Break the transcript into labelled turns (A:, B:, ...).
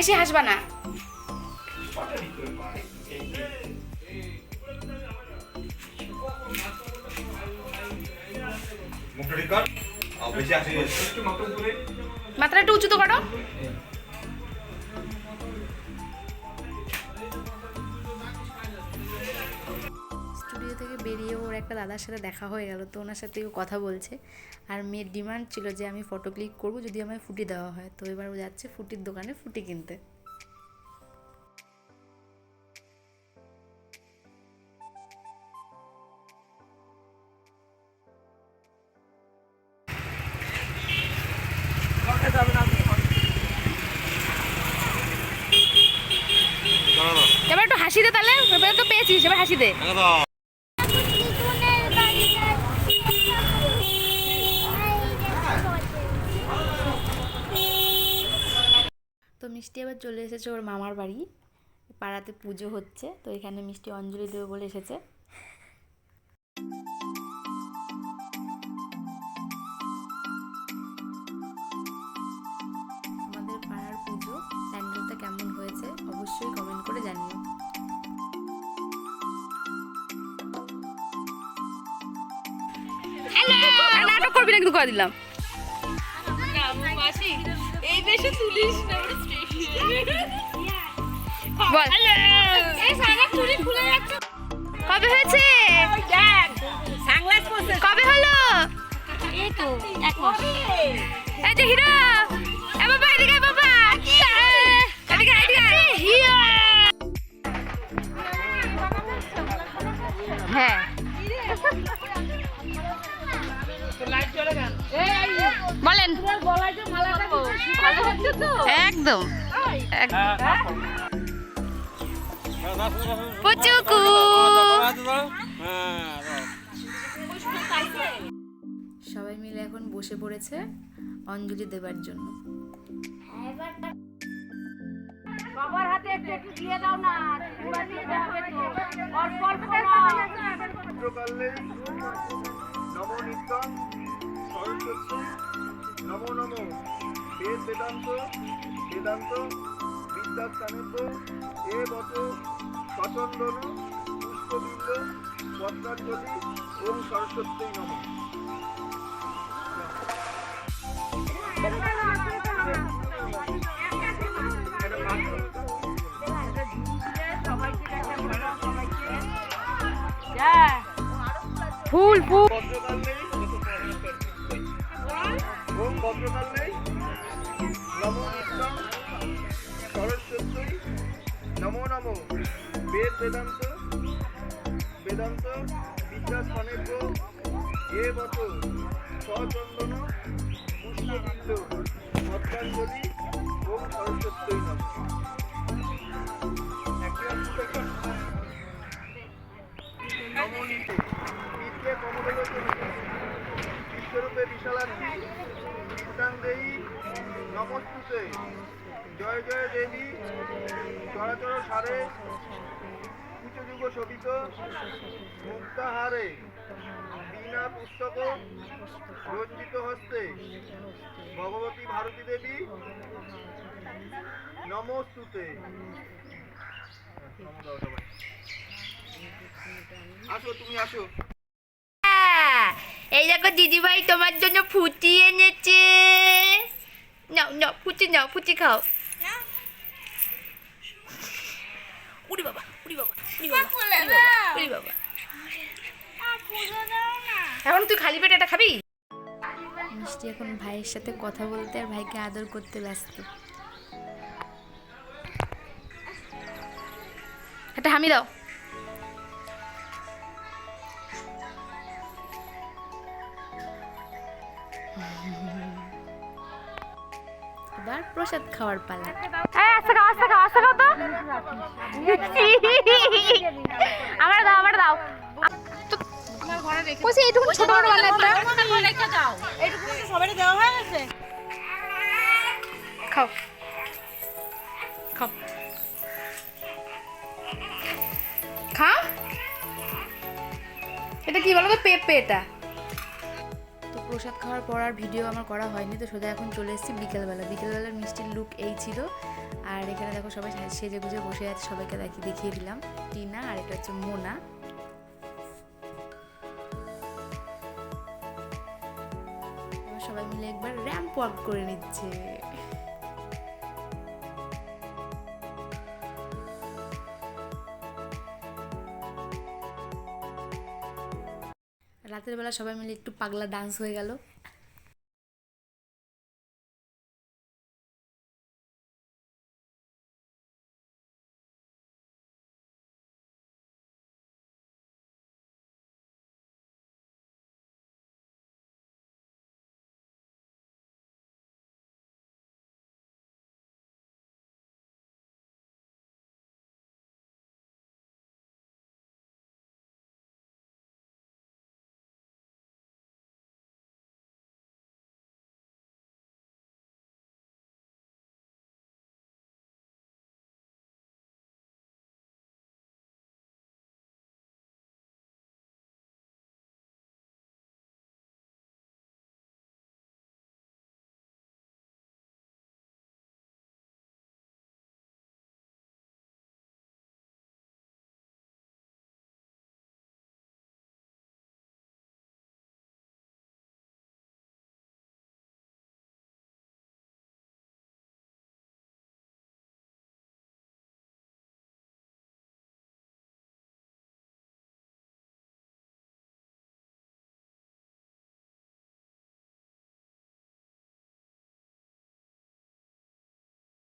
A: বেশি হাসবা না। মাত্রা একটু উঁচু তো করো। একটা দাদার সাথে দেখা হয়ে গেল তো ওনার সাথে ও কথা বলছে। আর মেয়ের ডিমান্ড ছিল যে আমি ফটো ক্লিক করব যদি আমায় ফুটি দেওয়া হয়। তো এবার ও যাচ্ছে ফুটির দোকানে ফুটি কিনতে। এবার একটু হাসি দে তাহলে এবার তো পেয়েছিস এবার হাসি দে মিষ্টি আবার চলে এসেছে ওর মামার বাড়ি। পাড়াতে পুজো হচ্ছে তো এখানে মিষ্টি অঞ্জলি দেবে বলে এসেছে। আমাদের পাড়ার পুজো প্যান্ডেলটা কেমন হয়েছে অবশ্যই কমেন্ট করে জানিও। হ্যালো নাটক করবি না কিন্তু করে দিলাম।
B: এই বেশি তুলিস না।
A: বল। কবে হয়েছে? কবে হলো?
B: এই
A: যে হিরো বাবা এদিকে বাবা। এদিকে এদিকে। হ্যাঁ। বলেন। একদম। পুচুকু সবাই মিলে এখন বসে পড়েছে অঞ্জলি দেবার জন্য।
B: বাবার হাতে একটু একটু দিয়ে দাও না অল্প অল্প
C: নমো নমো। বেদ বেদান্ত বেদান্ত। বিদ্যাস্থানব্য এ বত সচন্দন পুষ্পবিল্ল পদ্মাঞ্জলি ওম সরস্বতী নমঃ।
A: ফুল ফুল।
C: ওম ভদ্রকাল্যে বেদ বেদান্ত বেদান্ত, বিদ্যা বিদ্যাস্থানেভ্য এ বত সচন্দন পুষ্পবিল্ল পদ্মাঞ্জলি ওম সরস্বতী নমঃ। নমনীতে। কমলোচনে বিশ্বরূপে বিশালাক্ষী বিদ্যাং দেয়ী নমস্তুতে। জয় জয় দেবী চরাচর সারে কুচযুগ শোভিত মুক্তাহারে। বীণা পুস্তক রঞ্জিত হস্তে। ভগবতী ভারতী দেবী নমস্তুতে। আসো, তুমি আসো।
A: এই দেখো দিদিভাই তোমার জন্য ফুটি এনেছে। নাও নাও ফুটি নাও ফুটি খাও। উড়ি বাবা উড়ি বাবা উড়ি বাবা উড়ি বাবা, উড়ি বাবা। এখন তুই খালি পেটে এটা খাবি? মিষ্টি এখন ভাইয়ের সাথে কথা বলতে আর ভাইকে আদর করতে ব্যস্ত। একটা হামি দাও। প্রসাদ খাওয়ার পালা। আমার দাও আমার দাও। এইটুকু ছোট বড়
B: দাও। সবাই দেওয়া হয়ে গেছে।
A: খাও। খাও। খাও? এটা কি বলো তো পেঁপে এটা। প্রসাদ খাওয়ার পর আর ভিডিও আমার করা হয়নি, তো সোজা এখন চলে এসেছি বিকেলবেলা। বিকেলবেলার মিষ্টির লুক এই ছিল। আর এখানে দেখো সবাই সেজে গুজে বসে আছে, সবাইকে দেখি দেখিয়ে দিলাম। টিনা আর এটা হচ্ছে মোনা। সবাই মিলে একবার র্যাম্প ওয়াক করে নিচ্ছে। রাতের বেলা সবাই মিলে একটু পাগলা ডান্স হয়ে গেল।